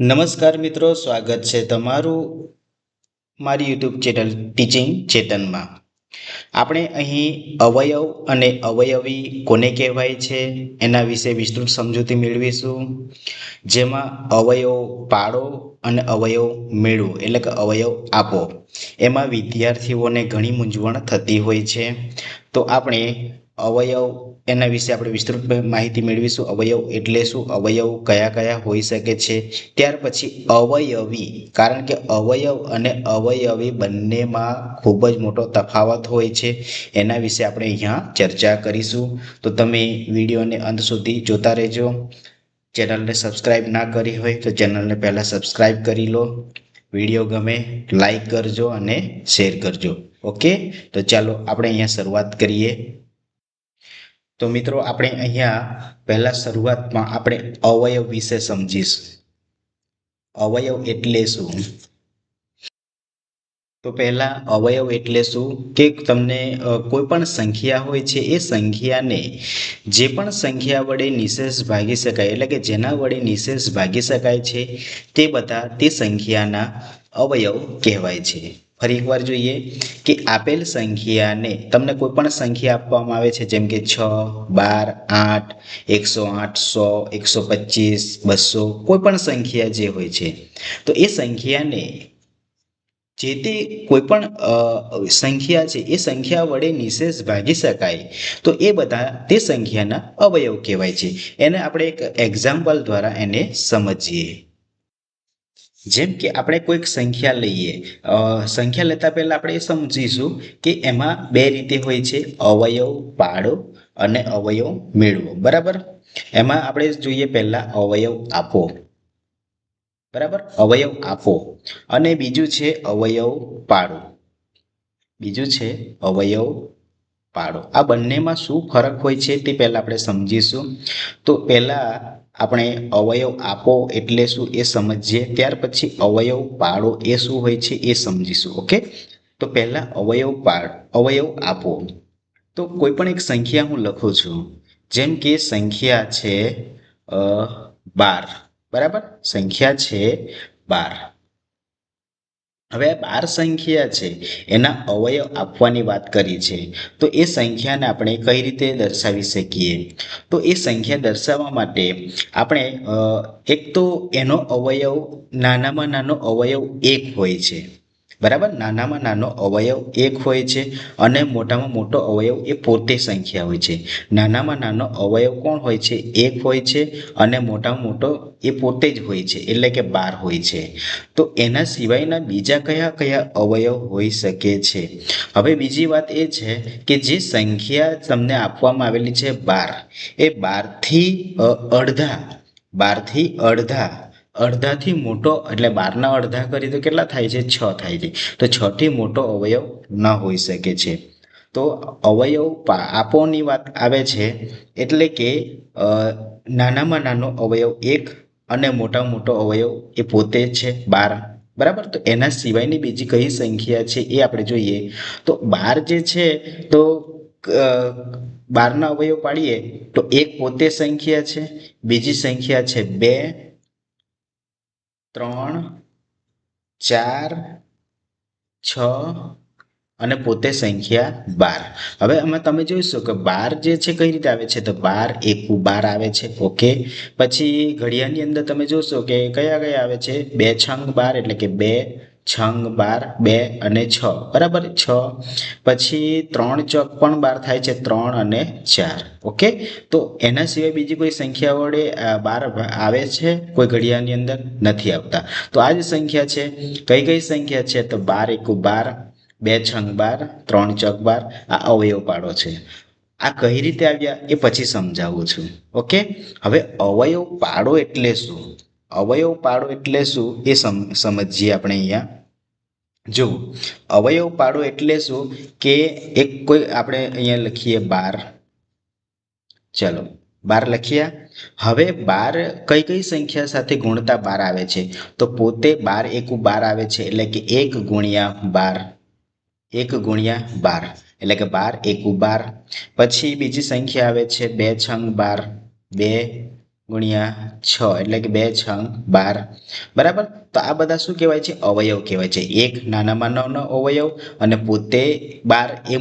નમસ્કાર મિત્રો, સ્વાગત છે તમારું મારી યુટ્યુબ ચેનલ ટીચિંગ ચેતનમાં. આપણે અહીં અવયવ અને અવયવી કોને કહેવાય છે એના વિશે વિસ્તૃત સમજૂતી મેળવીશું. જેમાં અવયવ પાડો અને અવયવ મેળવો, એટલે કે અવયવ આપો. એમાં વિદ્યાર્થીઓને ઘણી મૂંઝવણ થતી હોય છે. તો આપણે અવયવ એના વિશે આપણે વિસ્તૃત માહિતી મેળવીશું. અવયવ એટલે શું? અવયવ કયા કયા હોઈ શકે છે? ત્યાર પછી અવયવી. કારણ કે અવયવ અને અવયવી બંનેમાં ખૂબ જ મોટો તફાવત હોય છે. એના વિશે આપણે અહીંયા ચર્ચા કરીશું. તો તમે વિડીયોને અંત સુધી જોતા રહેજો. ચેનલને સબસ્ક્રાઈબ ના કરી હોય તો ચેનલને પહેલાં સબસ્ક્રાઈબ કરી લો. વીડિયો ગમે લાઈક કરજો અને શેર કરજો. ઓકે? તો ચાલો આપણે અહીંયા શરૂઆત કરીએ. તો મિત્રો, આપણે અહીંયા પહેલા શરૂઆતમાં આપણે અવયવ વિશે સમજીશું. અવયવ એટલે શું? તો પહેલા અવયવ એટલે શું? કે તમને કોઈ પણ સંખ્યા હોય છે, એ સંખ્યાને જે પણ સંખ્યા વડે નિશેષ ભાગી શકાય, એટલે કે જેના વડે નિશેષ ભાગી શકાય છે, તે બધા તે સંખ્યાના અવયવ કહેવાય છે. ફરી એકવાર જોઈએ કે આપેલ સંખ્યાને તમને કોઈ પણ સંખ્યા આપવામાં આવે છે? જેમ કે છ, બાર, આઠ, એકસો આઠ, સો, એકસો પચીસ, બસો, કોઈ પણ સંખ્યા જે હોય છે. તો એ સંખ્યાને જે તે કોઈ પણ સંખ્યા છે, એ સંખ્યા વડે નિશેષ ભાગી શકાય. તો એ બધા તે સંખ્યાના અવયવ કહેવાય છે. એને આપણે એક એક્ઝામ્પલ દ્વારા એને સમજીએ. જેમ કે આપણે કોઈક સંખ્યા લઈએ સંખ્યા લેતા પહેલા આપણે એ સમજીશું કે એમાં બે રીતે હોય છે, અવયવ પાડો અને અવયવ મેળવો. બરાબર? એમાં આપણે જોઈએ પહેલા અવયવ આપો. બરાબર? અવયવ આપો. અને બીજું છે અવયવ પાડો. બીજું છે અવયવ પાડો. આ બંનેમાં શું ફરક હોય છે તે પહેલા આપણે સમજીશું. તો પહેલા આપણે અવયવ આપો એટલે શું એ સમજીએ? ત્યાર પછી અવયવ પાડો એ શું હોય છે એ સમજીશું, ઓકે? તો પહેલાં અવયવ પાડ અવયવ આપો. તો કોઈ પણ એક સંખ્યા હું લખું છું. જેમ કે સંખ્યા છે બાર. બરાબર? સંખ્યા છે બાર. હવે આ બાર સંખ્યા છે, એના અવયવ આપવાની વાત કરી છે. તો એ સંખ્યાને આપણે કઈ રીતે દર્શાવી શકીએ? તો એ સંખ્યા દર્શાવવા માટે આપણે એક તો એનો અવયવ, નાનામાં નાનો અવયવ એક હોય છે. બરાબર? નાનામાં નાનો અવયવ એક હોય છે અને મોટામાં મોટો અવયવ એ પોતે સંખ્યા હોય છે. નાનામાં નાનો અવયવ કોણ હોય છે? એક હોય છે અને મોટામાં મોટો એ પોતે જ હોય છે, એટલે કે બાર હોય છે. તો એના સિવાયના બીજા કયા કયા અવયવ હોઈ શકે છે? હવે બીજી વાત એ છે કે જે સંખ્યા તમને આપવામાં આવેલી છે બાર, એ બારથી અડધા બારથી અડધા અડધાથી મોટો, એટલે બારના અડધા કરી તો કેટલા થાય છે? છ થાય છે. તો છથી મોટો અવયવ ન હોઈ શકે છે. તો અવયવ આપોની વાત આવે છે, એટલે કે નાનામાં નાનો અવયવ એક અને મોટા મોટો અવયવ એ પોતે છે, બાર. બરાબર? તો એના સિવાયની બીજી કઈ સંખ્યા છે એ આપણે જોઈએ. તો બાર જે છે, તો બારના અવયવ પાડીએ તો એક પોતે સંખ્યા છે, બીજી સંખ્યા છે બે ત્રણ, ચાર, છ અને પોતે સંખ્યા બાર. હવે આમાં તમે જોઈશો કે બાર જે છે કઈ રીતે આવે છે? તો બાર એકુ બાર આવે છે. ઓકે. પછી ઘડિયાળની અંદર તમે જોશો કે કયા કયા આવે છે? બે છંગ બાર એટલે કે બે છંગ બાર, બે અને છ. બરાબર? છ. પછી ત્રણ ચોક પણ બાર થાય છે, ત્રણ અને ચાર. ઓકે? તો એના સિવાય બીજી કોઈ સંખ્યા વડે બાર આવે છે? કોઈ ઘડિયાળની અંદર નથી આવતા. તો આ જ સંખ્યા છે. કઈ કઈ સંખ્યા છે? તો બાર એકુ બાર, બે છંગ બાર, ત્રણ ચોક બાર, આ અવયવ પાડો છે. આ કઈ રીતે આવ્યા? એ પછી સમજાવું છું. ઓકે? હવે અવયવ પાડો એટલે શું? અવયવ પાડો એટલે શું? એ સમજીએ આપણે અહીંયા. જો અવયવ પાડો એટલે શું કે એક કોઈ આપણે અહીંયા લખીએ બાર. ચલો, બાર લખ્યા હવે બાર કઈ કઈ સંખ્યા સાથે ગુણતા બાર આવે છે? તો પોતે બાર એકું બાર આવે છે, એટલે કે એક ગુણ્યા બાર. એક ગુણ્યા બાર, એટલે કે બાર એકું બાર. પછી બીજી સંખ્યા આવે છે બે છંગ બાર, બે ગુણ્યા છ, એટલે કે બે છ બાર. બરાબર? તો આ બધા શું કહેવાય છે? અવયવ કહેવાય છે. એક નાનામાં નાનો અવયવ અને પોતે બાર એ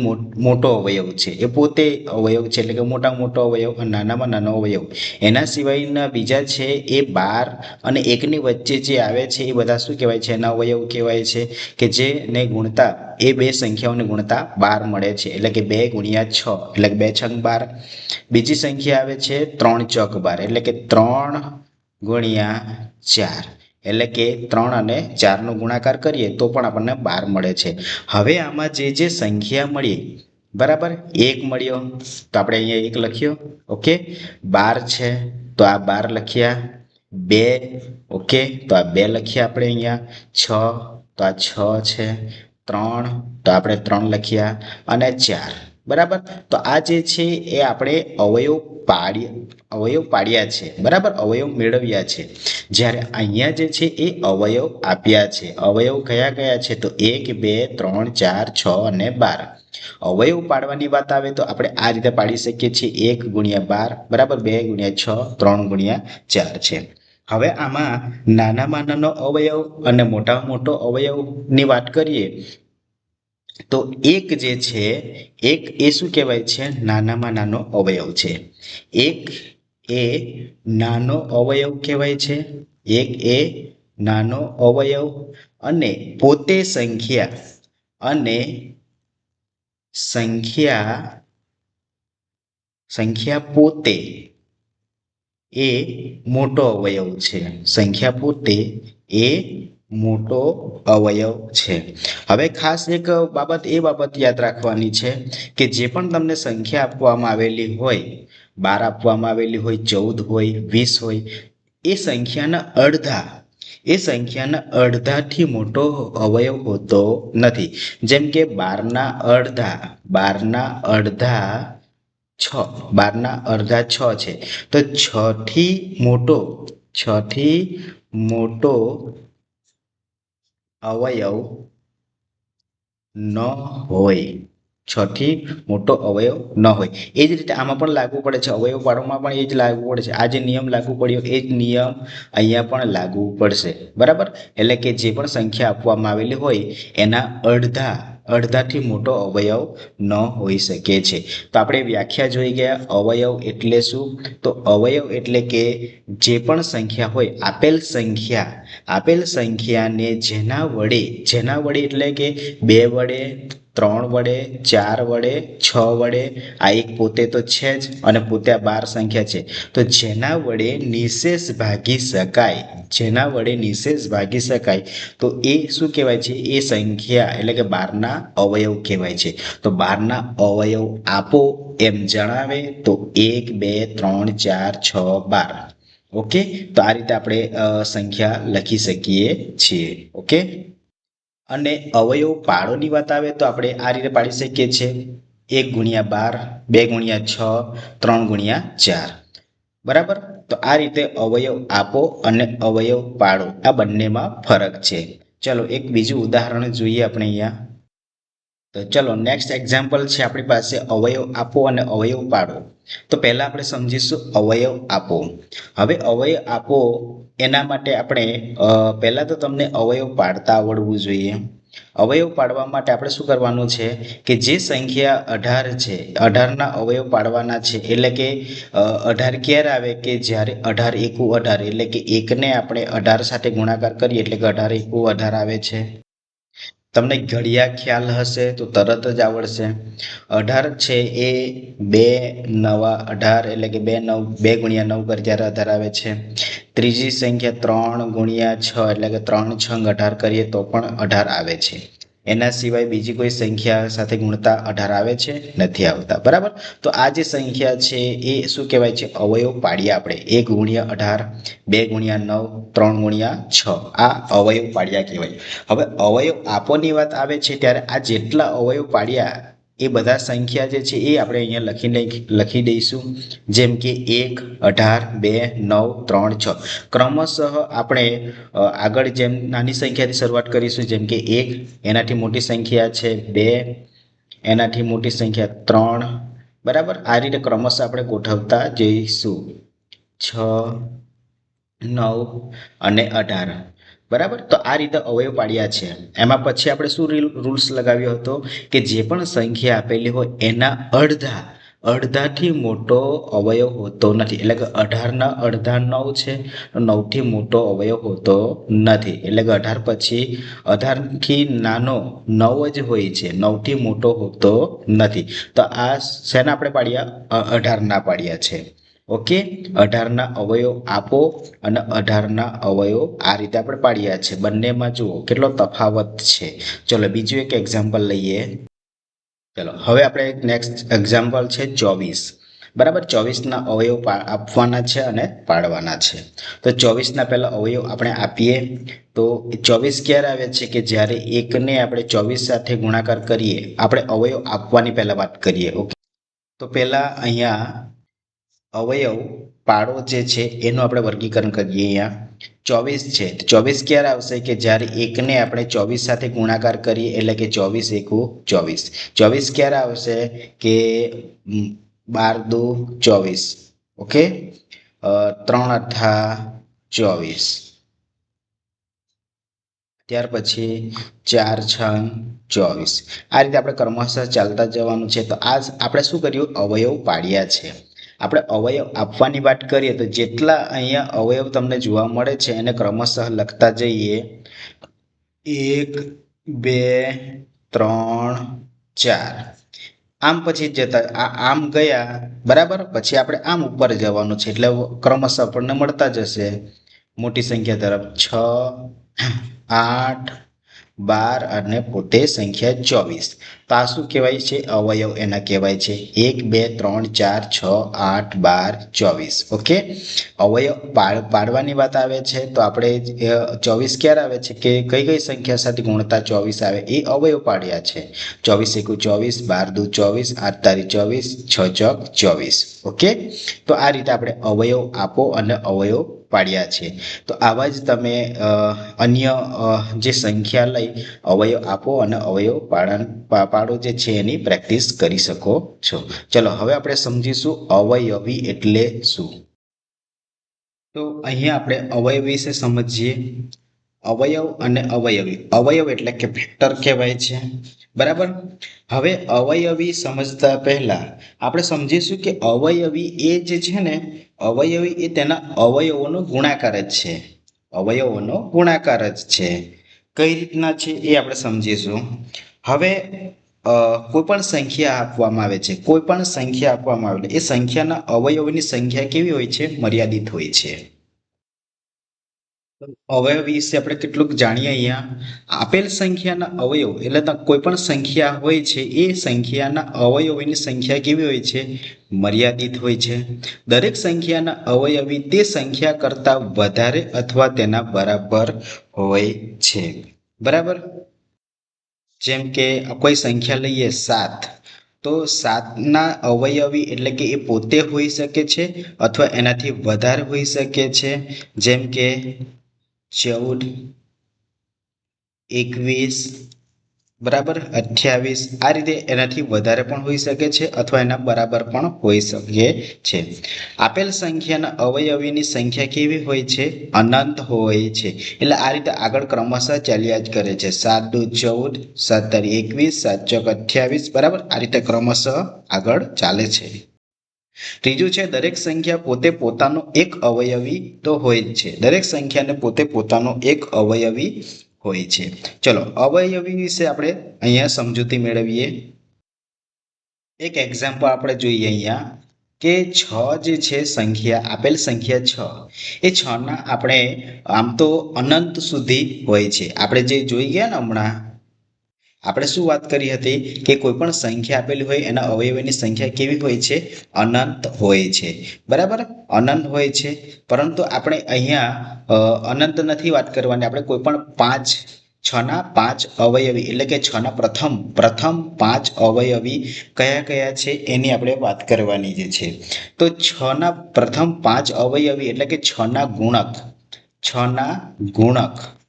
મોટો અવયવ છે. એ પોતે અવયવ છે, એટલે કે મોટા મોટો અવયવ અને નાનામાં નાનો અવયવ. એના સિવાયના બીજા છે એ બાર અને એકની વચ્ચે જે આવે છે એ બધા શું કહેવાય છે? એના અવયવ કહેવાય છે કે જેને ગુણતા એ બે સંખ્યાઓને ગુણતા બાર મળે છે. એટલે કે બે ગુણ્યા છ, એટલે કે બે છંગ બાર. બીજી સંખ્યા આવે છે ત્રણ ચોક બાર, એટલે કે ત્રણ ગુણ્યા ચાર. એટલે કે ત્રણ અને ચારનો ગુણાકાર કરીએ તો પણ આપણને બાર મળે છે. હવે આમાં જે જે સંખ્યા મળી, બરાબર? એક મળ્યો, તો આપણે અહીંયા એક લખ્યો, ઓકે? બાર છે, તો આ બાર લખ્યા. બે, ઓકે? તો આ બે લખ્યા આપણે અહીંયા. છ, તો આ છ છે. ત્રણ, તો આપણે ત્રણ લખ્યા અને ચાર. બરાબર? તો આ જે છે એ આપણે અવયવ પાડી, અવયવ પાડ્યા છે. બરાબર? અવયવ મેળવ્યા છે. જ્યારે અહીંયા જે છે એ અવયવ આપ્યા છે. અવયવ કયા કયા છે? તો એક, બે, ત્રણ, ચાર, છ અને બાર. અવયવ પાડવાની વાત આવે તો આપણે આ રીતે પાડી શકીએ છીએ. એક ગુણ્યા બાર. બરાબર? બે ગુણ્યા છ, ત્રણ ગુણ્યા ચાર છે. હવે આમાં નાનામાં નાનો અવયવ અને મોટામાં મોટો અવયવની વાત કરીએ, તો એક જે છે, એક એ શું કહેવાય છે? નાનામાં નાનો અવયવ છે. એક એ નાનો અવયવ કહેવાય છે, એક એ નાનો અવયવ અને પોતે સંખ્યા અને સંખ્યા સંખ્યા પોતે એ મોટો અવયવ છે. સંખ્યા પોતે એ મોટો અવયવ છે. હવે ખાસ એક બાબત એ બાબત યાદ રાખવાની છે કે જે પણ તમને સંખ્યા આપવામાં આવેલી હોય, બાર આપવામાં આવેલી હોય, ચૌદ હોય, વીસ હોય, એ સંખ્યાના અડધા, એ સંખ્યાના અડધાથી મોટો અવયવ હોતો નથી. જેમ કે બારના અડધા બારના અડધા છ, બારના અડધા છ છે. તો છથી મોટો છથી મોટો અવયવ ન હોય. છથી મોટો અવયવ ન હોય. એ જ રીતે આમાં પણ લાગુ પડે છે. અવયવ પાડવામાં પણ એ જ લાગુ પડે છે. આ જે નિયમ લાગુ પડ્યો, એ જ નિયમ અહીંયા પણ લાગુ પડશે. બરાબર? એટલે કે જે પણ સંખ્યા આપવામાં આવેલી હોય, એના અડધા અડધાથી મોટો અવયવ ન હોઈ શકે છે. તો આપણે વ્યાખ્યા જોઈ ગયા, અવયવ એટલે શું? તો અવયવ એટલે કે જે પણ સંખ્યા હોય, આપેલ સંખ્યા, આપેલ સંખ્યાને જેના વડે જેના વડે એટલે કે બે વડે ત્રણ વડે, ચાર વડે, છ વડે, આ એક પોતે તો છે જ અને પોતે આ બાર સંખ્યા છે. તો જેના વડે નિશેષ ભાગી શકાય, જેના વડે નિશેષ ભાગી શકાય, તો એ શું કહેવાય છે? એ સંખ્યા એટલે કે બારના અવયવ કહેવાય છે. તો બારના અવયવ આપો, એમ જણાવે તો એક, બે, ત્રણ, ચાર, છ, બાર. ઓકે? તો આ રીતે આપણે સંખ્યા લખી શકીએ છીએ. ઓકે? અને અવયવ પાડોની વાત આવે તો આપણે આ રીતે પાડી શકીએ છીએ. એક ગુણ્યા બાર, બે ગુણ્યા છ, ત્રણ ગુણ્યા ચાર. બરાબર? તો આ રીતે અવયવ આપો અને અવયવ પાડો આ બંનેમાં ફરક છે. ચલો, એક બીજું ઉદાહરણ જોઈએ આપણે અહીંયા. તો ચલો નેક્સ્ટ એક્ઝામ્પલ છે આપણી પાસે અવયવ આપો અને અવયવ પાડો તો પહેલાં આપણે સમજીશું અવયવ આપો. હવે અવયવ આપો, એના માટે આપણે પહેલાં તો તમને અવયવ પાડતા આવડવું જોઈએ. અવયવ પાડવા માટે આપણે શું કરવાનું છે કે જે સંખ્યા અઢાર છે, અઢારના અવયવ પાડવાના છે, એટલે કે અઢાર ક્યારે આવે કે જ્યારે અઢાર એકુ અઢાર, એટલે કે એકને આપણે અઢાર સાથે ગુણાકાર કરીએ, એટલે કે અઢાર એકુ અઢાર આવે છે. તમને ઘડિયા ખ્યાલ હશે તો તરત જ આવડશે. અઢાર છે એ બે નવા અઢાર એટલે કે બે નવ, બે ગુણ્યા નવ કરી ત્યારે અઢાર આવે છે. ત્રીજી સંખ્યા ત્રણ ગુણ્યા છ એટલે કે ત્રણ છંગ અઢાર કરીએ તો પણ અઢાર આવે છે. એના સિવાય બીજી કોઈ સંખ્યા સાથે ગુણતા અઢાર આવે છે? નથી આવતા. બરાબર? તો આ જે સંખ્યા છે એ શું કહેવાય છે? અવયવ પાડીએ આપણે. એક ગુણ્યા અઢાર, બે ગુણ્યા નવ, ત્રણ ગુણ્યા છ. આ અવયવ પાડ્યા કહેવાય. હવે અવયવ આપોની વાત આવે છે ત્યારે આ જેટલા અવયવ પાડ્યા એ બધા સંખ્યા જે છે એ આપણે અહીંયા લખી લખી દઈશું. જેમ કે એક, અઢાર, બે, નવ, ત્રણ, છ. ક્રમશઃ આપણે આગળ જેમ નાની સંખ્યાથી શરૂઆત કરીશું, જેમ કે એક, એનાથી મોટી સંખ્યા છે બે, એનાથી મોટી સંખ્યા ત્રણ. બરાબર? આ રીતે ક્રમશઃ આપણે ગોઠવતા જઈશું. છ, નવ અને અઢાર. બરાબર? તો આ રીતે અવયવ પાડ્યા છે. એમાં પછી આપણે શું રૂલ્સ લગાવ્યો હતો? કે જે પણ સંખ્યા આપેલી હોય એના અડધા, અડધાથી મોટો અવયવ હોતો નથી. એટલે કે અઢારના અડધા નવ છે નવથી મોટો અવયવ હોતો નથી. એટલે કે અઢાર પછી અઢારથી નાનો નવ જ હોય છે. નવથી મોટો હોતો નથી. તો આ શેના આપણે પાડ્યા? અઢારના પાડ્યા છે. ઓકે? અઢારના અવયવ આપો અને અઢારના અવયવ આ રીતે આપણે પાડ્યા છે. બંનેમાં જુઓ, કેટલો તફાવત છે. ચલો, બીજું એક એક્ઝામ્પલ લઈએ. ચલો, હવે આપણે નેક્સ્ટ એક્ઝામ્પલ છે, ચોવીસ. બરાબર? ચોવીસના અવયવ આપવાના છે અને પાડવાના છે. તો ચોવીસના પહેલાં અવયવ આપણે આપીએ. તો ચોવીસ ક્યારે આવે છે કે જ્યારે એકને આપણે ચોવીસ સાથે ગુણાકાર કરીએ, આપણે અવયવ આપવાની પહેલાં વાત કરીએ, ઓકે? તો પહેલાં અહીંયા અવયવ, પાડો જે છે એનું આપણે વર્ગીકરણ કરીએ અહીંયા. ચોવીસ છે. ચોવીસ ક્યારે આવશે કે જ્યારે એકને આપણે ચોવીસ સાથે ગુણાકાર કરીએ, એટલે કે ચોવીસ એકુ ચોવીસ. ચોવીસ ક્યારે આવશે કે બાર દો ચોવીસ. ઓકે? ત્રણ અઠા ચોવીસ. ત્યાર પછી ચાર છ ચોવીસ. આ રીતે આપણે ક્રમશઃ ચાલતા જવાનું છે. તો આજ આપણે શું કર્યું? અવયવ પાડ્યા છે. આપણે અવયવ આપવાની વાત કરીએ તો જેટલા અહીંયા અવયવ તમને જોવા મળે છે એને ક્રમશઃ લખતા જઈએ. એક, બે, ત્રણ, ચાર. આમ પછી જતા આ આમ ગયા, બરાબર? પછી આપણે આમ ઉપર જવાનું છે એટલે ક્રમશઃ આપણને મળતા જશે. મોટી સંખ્યા તરફ છ, આઠ બાર અને પોતે સંખ્યા ચોવીસ. તો આ શું કહેવાય છે, અવયવ એના કહેવાય છે. એક, બે, ત્રણ, ચાર, છ, આઠ, બાર, ચોવીસ. ઓકે? અવયવ પાડવાની વાત આવે છે, તો આપણે ચોવીસ ક્યારે આવે છે કે કઈ કઈ સંખ્યા સાથે ગુણતા ચોવીસ આવે એ અવયવ પાડ્યા છે. ચોવીસ એકુ ચોવીસ, બાર દુ ચોવીસ, આઠ તારીખ ચોવીસ, છ ચોક ચોવીસ. ઓકે? તો આ રીતે આપણે અવયવ આપો અને અવયવ પાડ્યા છે. તો આવા જ તમે અન્ય જે સંખ્યા લઈ અવયવ આપો અને અવયવ પાડન પાડો જે છે એની પ્રેક્ટિસ કરી શકો છો. ચલો, હવે આપણે સમજીશું અવયવી એટલે શું? તો અહીંયા આપણે અવયવ વિશે સમજીએ. અવયવ અને અવયવી. અવયવ એટલે કે ફેક્ટર કહેવાય છે. બરાબર? હવે અવયવી સમજતા પહેલા આપણે સમજીશું કે અવયવી એ જે છે ને, અવયવી એ તેના અવયવોનો ગુણાકાર જ છે. અવયવોનો ગુણાકાર જ છે. કઈ રીતના છે એ આપણે સમજીશું. હવે કોઈ પણ સંખ્યા આપવામાં આવે છે. કોઈ પણ સંખ્યા આપવામાં આવે એ સંખ્યાના અવયવોની સંખ્યા કેવી હોય છે? મર્યાદિત હોય છે. અવયવ વિશે આપણે કેટલુંક જાણીએ અહીંયા. આપેલ સંખ્યાના અવયવ, એટલે કોઈ પણ સંખ્યા હોય છે, એ સંખ્યાના અવયવોની સંખ્યા કેવી હોય છે? મર્યાદિત હોય છે. દરેક સંખ્યાના અવયવી તે સંખ્યા કરતા વધારે અથવા તેના બરાબર હોય છે. બરાબર? જેમ કે કોઈ સંખ્યા લઈએ સાત, તો સાતના અવયવી એટલે કે એ પોતે હોઈ શકે છે અથવા એનાથી વધારે હોઈ શકે છે. જેમ કે ચૌદ, એકવીસ, બરાબર અઠ્યાવીસ. આ રીતે એનાથી વધારે પણ હોઈ શકે છે અથવા એના બરાબર પણ હોઈ શકે છે. આપેલ સંખ્યાના અવયવીની સંખ્યા કેવી હોય છે? અનંત હોય છે. એટલે આ રીતે આગળ ક્રમશઃ ચાલ્યા જ કરે છે. સાત, દુ, ચૌદ સાત તારી એકવીસ, સાત, ચોક, અઠ્યાવીસ, બરાબર આ રીતે ક્રમશઃ આગળ ચાલે છે. ત્રીજું છે, દરેક સંખ્યા પોતે પોતાનો એક અવયવી તો હોય જ છે. દરેક સંખ્યાને પોતે પોતાનો એક અવયવી હોય છે. ચલો, અવયવી વિશે આપણે અહીંયા સમજૂતી મેળવીએ. એક એક્ઝામ્પલ આપણે જોઈએ અહીંયા કે છ જે છે સંખ્યા, આપેલ સંખ્યા છ. એ છ ના આપણે આમ તો અનંત સુધી હોય છે. આપણે જે જોઈ ગયા ને હમણાં આપણે શું વાત કરી હતી કે કોઈ પણ સંખ્યા આપેલી હોય, એના અવયવની સંખ્યા કેવી હોય છે? અનંત હોય છે. બરાબર? અનંત હોય છે. પરંતુ આપણે અહીંયા અનંત નથી વાત કરવાની. આપણે કોઈ પણ પાંચ, છના પાંચ અવયવી, એટલે કે છના પ્રથમ પ્રથમ પાંચ અવયવી કયા કયા છે એની આપણે વાત કરવાની જે છે. તો છના પ્રથમ પાંચ અવયવી એટલે કે છના ગુણક. છના ગુણક.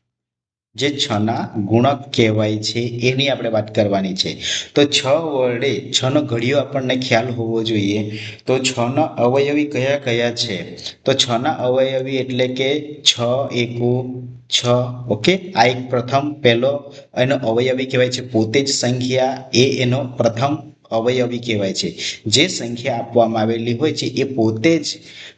જે છના ગુણક કહેવાય છે, એની આપણે વાત કરવાની છે. તો છ વડે છનો ઘડિયો આપણને ખ્યાલ હોવો જોઈએ. તો છના અવયવી કયા કયા છે? તો છના અવયવી એટલે કે છ, એકુ, છ, ઓકે? આ એક પ્રથમ પહેલો એનો અવયવી કહેવાય છે, પોતે જ સંખ્યા એ એનો પ્રથમ અવયવી કહેવાય છે. જે સંખ્યા આપવામાં આવેલી હોય છે, એ પોતે જ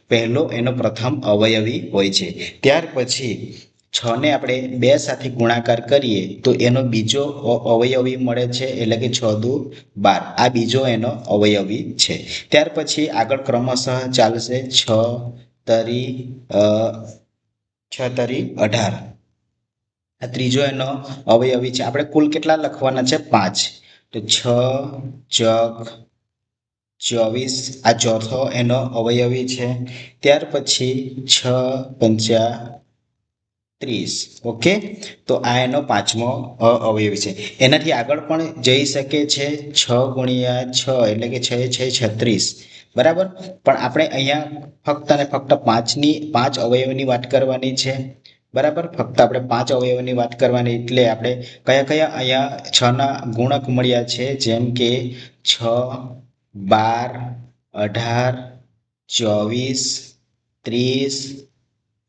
પહેલો એનો પ્રથમ અવયવી હોય છે. ત્યાર પછી છ ને આપણે બે સાથે ગુણાકાર કરીએ, તો એનો બીજો અવયવી મળે છે, એટલે કે છ દુ બાર. આ બીજો એનો અવયવી છે. ત્યાર પછી આગળ ક્રમશઃ ચાલશે છ તરી છ તરી અઢાર. આ ત્રીજો એનો અવયવી છે. આપણે કુલ કેટલા લખવાના છે? પાંચ. તો છ, ચોક, ચોવીસ. આ ચોથો એનો અવયવી છે. ત્યાર પછી છ પંચા ત્રીસ. ઓકે? તો આ એનો પાંચમો અવયવી છે. એનાથી આગળ પણ જઈ શકે છે છ ગુણ્યા છ, એટલે કે છ છ, છત્રીસ. બરાબર? પણ આપણે અહીંયા ફક્ત અને ફક્ત પાંચની, પાંચ અવયવની વાત કરવાની છે. બરાબર? ફક્ત આપણે પાંચ અવયવની વાત કરવાની એટલે આપણે કયા કયા અહીંયા છના ગુણક મળ્યા છે? જેમ કે છ, બાર, અઢાર, ચોવીસ, ત્રીસ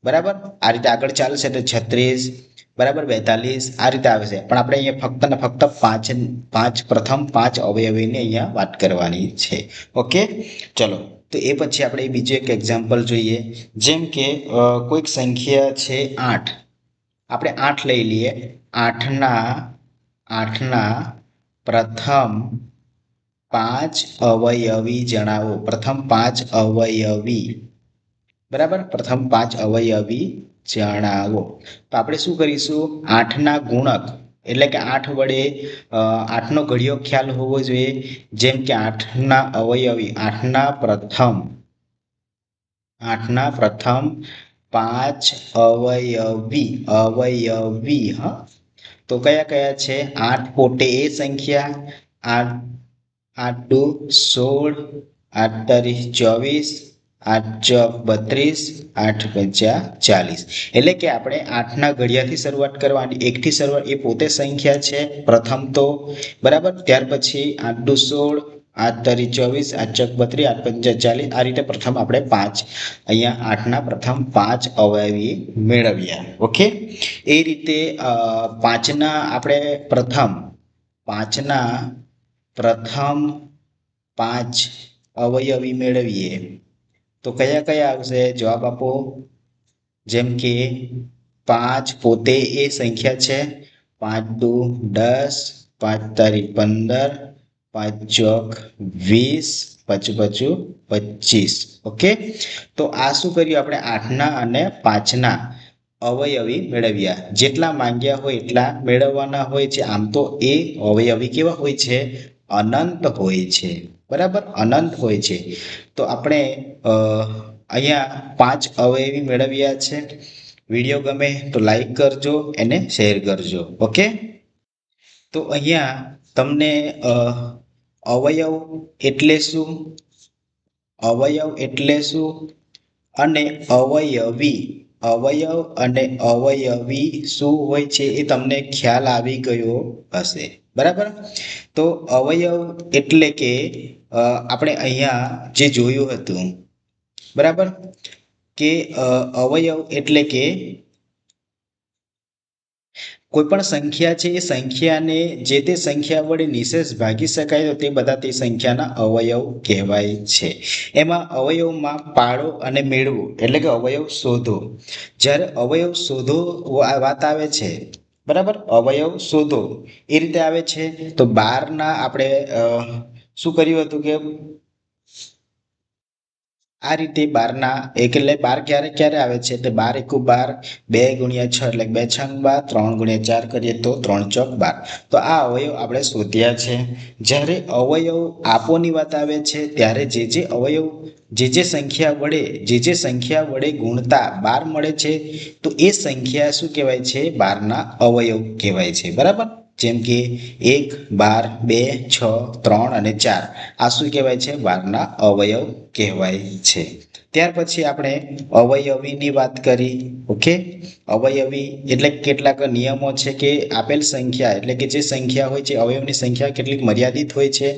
બરાબર? આ રીતે આગળ ચાલશે તો છત્રીસ, બરાબર? બેતાલીસ, આ રીતે આવે છે. પણ આપણે અહીંયા ફક્ત ને ફક્ત પાંચ પાંચ, પ્રથમ પાંચ અવયવીની અહીંયા વાત કરવાની છે. ઓકે? ચલો. તો એ પછી આપણે બીજું એક એક્ઝામ્પલ જોઈએ. જેમ કે કોઈક સંખ્યા છે આઠ. આપણે આઠ લઈ લઈએ. આઠના આઠના પ્રથમ પાંચ અવયવી જણાવો. પ્રથમ પાંચ અવયવી. બરાબર? પ્રથમ પાંચ અવયવી જણાવો. તો આપણે શું કરીશું? આઠના ગુણક. એટલે કે આઠ વડે આઠનો ઘડિયો ખ્યાલ હોવો જોઈએ. જેમ કે આઠના અવયવી, આઠના પ્રથમ. આઠના પ્રથમ પાંચ અવયવી અવયવી, હા. તો કયા કયા છે? આઠ પોતે એ સંખ્યા. આઠ આઠ દુ સોળ, આઠ તારીખ ચોવીસ આઠ ચોક બત્રીસ, આઠ પંચા ચાલીસ. એટલે કે આપણે આઠના ઘડિયાથી શરૂઆત કરવાની, એકથી શરૂઆત, એ પોતે સંખ્યા છે, પ્રથમ તો, બરાબર? ત્યાર પછી આઠ દુ સોળ, આઠ તરી ચોવીસ, આઠ ચોક બત્રીસ, આઠ પંચા ચાલીસ, આ રીતે પ્રથમ આપણે પાંચ. અહીંયા આઠના પ્રથમ પાંચ અવયવી મેળવ્યા. ઓકે? એ રીતે પાંચના આપણે પ્રથમ, પાંચના પ્રથમ પાંચ અવયવી મેળવીએ. તો કયા કયા આવશે જવાબ આપો? જેમ કે પાંચ પોતે એ સંખ્યા છે. પાંચ દુ દસ, પાંચ તારીખ પંદર, પાંચ ચોક વીસ, પચું પચું પચીસ. ઓકે? તો આ શું કર્યું? આપણે આઠના અને પાંચના અવયવી મેળવ્યા. જેટલા માંગ્યા હોય એટલા મેળવવાના હોય છે. આમ તો એ અવયવી કેવા હોય છે? અનંત હોય છે. બરાબર? અનંત હોય છે. તો આપણે અહીંયા પાંચ અવયવી મેળવ્યા છે. વીડિયો ગમે તો લાઈક કરજો, એને શેર કરજો. ઓકે? તો અહીંયા તમને અવયવ એટલે શું? અવયવ એટલે શું? અને અવયવી, અવયવ અને અવયવી શું હોય છે એ તમને ખ્યાલ આવી ગયો હશે. બરાબર? તો અવયવ એટલે કે આપણે અહીંયા જે જોયું હતું, બરાબર? કે અવયવ એટલે કે કોઈ પણ સંખ્યા છે એ સંખ્યાને જે તે સંખ્યા વડે નિશેષ ભાગી શકાય તો તે બધા તે સંખ્યાના અવયવ કહેવાય છે. એમાં અવયવમાં પાડો અને મેળવો, એટલે કે અવયવ શોધો. જ્યારે અવયવ શોધો વાત આવે છે બરાબર? અવયવ શોધો. એ રીતે આવે છે. તો બારના આપણે શું કર્યું હતું કે આ રીતે બારના એક એટલે બાર ક્યારે ક્યારે આવે છે? તો બાર એકુ બાર, બે ગુણ્યા છ એટલે બે છંગ બાર, ત્રણ ગુણ્યા ચાર કરીએ તો ત્રણ ચોક બાર. તો આ અવયવ આપણે શોધ્યા છે. જ્યારે અવયવ આપોની વાત આવે છે, ત્યારે જે જે અવયવ, જે જે સંખ્યા વડે, જે જે સંખ્યા વડે ગુણતા બાર મળે છે, તો એ સંખ્યા શું કહેવાય છે? બારના અવયવ કહેવાય છે. બરાબર? જેમ કે એક, બાર, બે, છ, ત્રણ અને ચાર. આ શું કહેવાય છે? બારના અવયવ કહેવાય છે. ત્યાર પછી આપણે અવયવીની વાત કરી, ઓકે? અવયવી એટલે કેટલાક નિયમો છે કે આપેલ સંખ્યા, એટલે કે જે સંખ્યા હોય છે, અવયવની સંખ્યા કેટલીક મર્યાદિત હોય છે.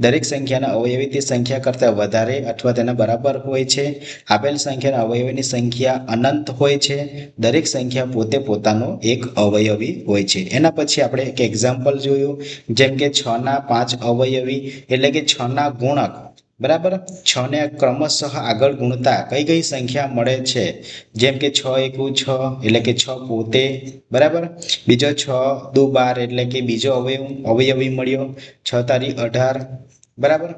દરેક સંખ્યાના અવયવી તે સંખ્યા કરતાં વધારે અથવા તેના બરાબર હોય છે. આપેલ સંખ્યાના અવયવીની સંખ્યા અનંત હોય છે. દરેક સંખ્યા પોતે પોતાનો એક અવયવી હોય છે. એના પછી આપણે એક એક્ઝામ્પલ જોયું, જેમ કે છના પાંચ અવયવી, એટલે કે છના ગુણક. બરાબર? છ ને ક્રમશઃ આગળ ગુણતા કઈ કઈ સંખ્યા મળે છે? જેમ કે છ એકુ છ, એટલે કે છ પોતે, બરાબર? બીજો છ દુ બાર, એટલે કે બીજો અવયવ, અવયવી મળ્યો. છ તારી અઢાર, બરાબર?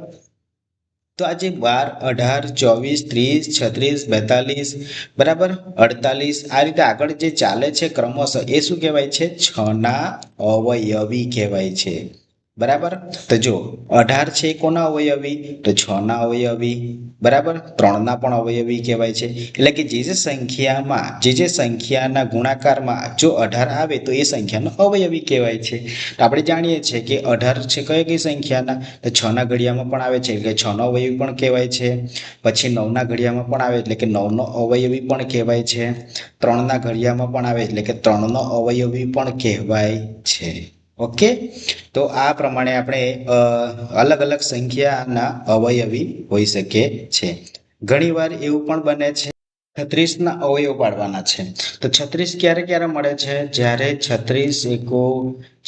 તો આજે બાર, અઢાર, ચોવીસ, ત્રીસ, છત્રીસ, બેતાલીસ, બરાબર? અડતાલીસ, આ રીતે આગળ જે ચાલે છે ક્રમશઃ, એ શું કહેવાય છે? છ ના અવયવી કહેવાય છે. બરાબર? તો જો, અઢાર છે કોના અવયવી? તો છ ના અવયવી. બરાબર? ત્રણના પણ અવયવી કહેવાય છે. એટલે કે જે જે સંખ્યામાં, જે જે સંખ્યાના ગુણાકારમાં જો અઢાર આવે તો એ સંખ્યાનો અવયવી કહેવાય છે. તો આપણે જાણીએ છીએ કે અઢાર છે કઈ કઈ સંખ્યાના? તો છ ના ઘડિયામાં પણ આવે છે. એટલે છ નો અવયવી પણ કહેવાય છે. પછી નવના ઘડિયામાં પણ આવે, એટલે કે નવનો અવયવી પણ કહેવાય છે. ત્રણના ઘડિયામાં પણ આવે, એટલે કે ત્રણનો અવયવી પણ કહેવાય છે. ઓકે? તો આ પ્રમાણે આપણે અલગ અલગ સંખ્યાના અવયવી હોઈ શકે છે. ઘણીવાર એવું પણ બને છે, છત્રીસના અવયવ પાડવાના છે. તો છત્રીસ ક્યારે ક્યારે મળે છે? જ્યારે છત્રીસ એકો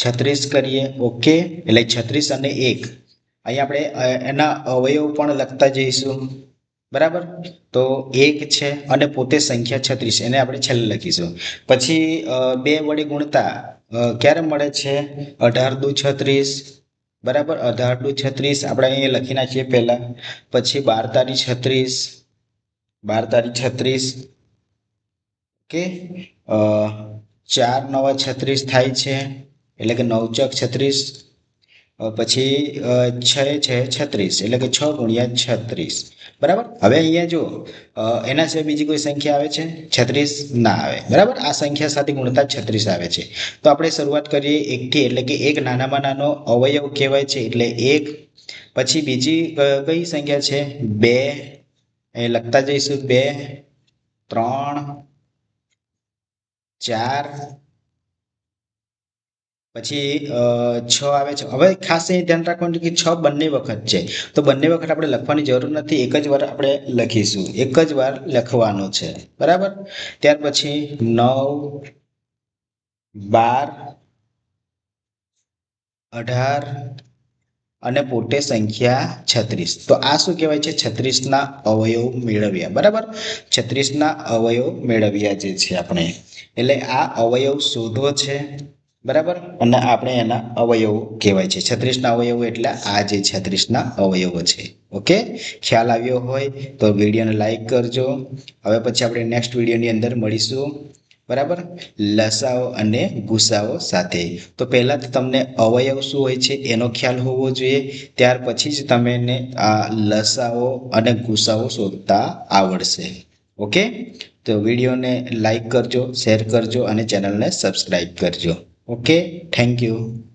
છત્રીસ કરીએ, ઓકે? એટલે છત્રીસ અને એક. અહીં આપણે એના અવયવ પણ લખતા જઈશું. બરાબર? તો એક છે અને પોતે સંખ્યા છત્રીસ. એને આપણે છેલ્લે લખીશું. પછી બે વડે ગુણતા. ક્યારે મળે છે? અઢાર દુ છત્રીસ. બરાબર? અઢાર દુ છત્રીસ. આપણે અહીંયા લખી નાખીએ પહેલાં. પછી બાર તારીખ છત્રીસ. બાર તારીખ છત્રીસ. ઓકે? ચાર નવા છત્રીસ થાય છે. એટલે કે નવ ચોક છત્રીસ. પછી છ છે છત્રીસ, એટલે કે છ ગુણ્યા છત્રીસ. બરાબર? હવે અહીંયા જો એના સિવાય બીજી કોઈ સંખ્યા આવે છે? છત્રીસ ના આવે. બરાબર? આ સંખ્યા સાથે ગુણતા છત્રીસ આવે છે. તો આપણે શરૂઆત કરીએ એકથી, એટલે કે એક નાનામાં નાનો અવયવ કહેવાય છે, એટલે એક. પછી બીજી કઈ સંખ્યા છે? બે. એ લખતા જઈશું, બે, ત્રણ, ચાર પછી છ આવે છે. હવે ખાસ એ ધ્યાન રાખવાનું કે છ બંને વખત છે. તો બંને વખત આપણે લખવાની જરૂર નથી. એક જ વાર આપણે લખીશું. એક જ વાર લખવાનું છે. બરાબર? ત્યાર પછી નવ, બાર, અઢાર અને પોતે સંખ્યા છત્રીસ. તો આ શું કહેવાય છે? છત્રીસના અવયવ મેળવ્યા. બરાબર? છત્રીસના અવયવ મેળવ્યા જે છે આપણે. એટલે આ અવયવ શોધવો છે. બરાબર? અને આપણે એના અવયવો કહેવાય છે. છત્રીસના અવયવો એટલે આ જે છત્રીસના અવયવો છે. ઓકે? ખ્યાલ આવ્યો હોય તો વિડીયોને લાઈક કરજો. હવે પછી આપણે નેક્સ્ટ વિડીયોની અંદર મળીશું. બરાબર? લસાઓ અને ગુસાઓ સાથે. તો પહેલાં તો તમને અવયવ શું હોય છે એનો ખ્યાલ હોવો જોઈએ. ત્યાર પછી જ તમને આ લસાઓ અને ગુસાઓ શોધતા આવડશે. ઓકે? તો વિડીયોને લાઈક કરજો, શેર કરજો અને ચેનલને સબસ્ક્રાઈબ કરજો. Okay, thank you.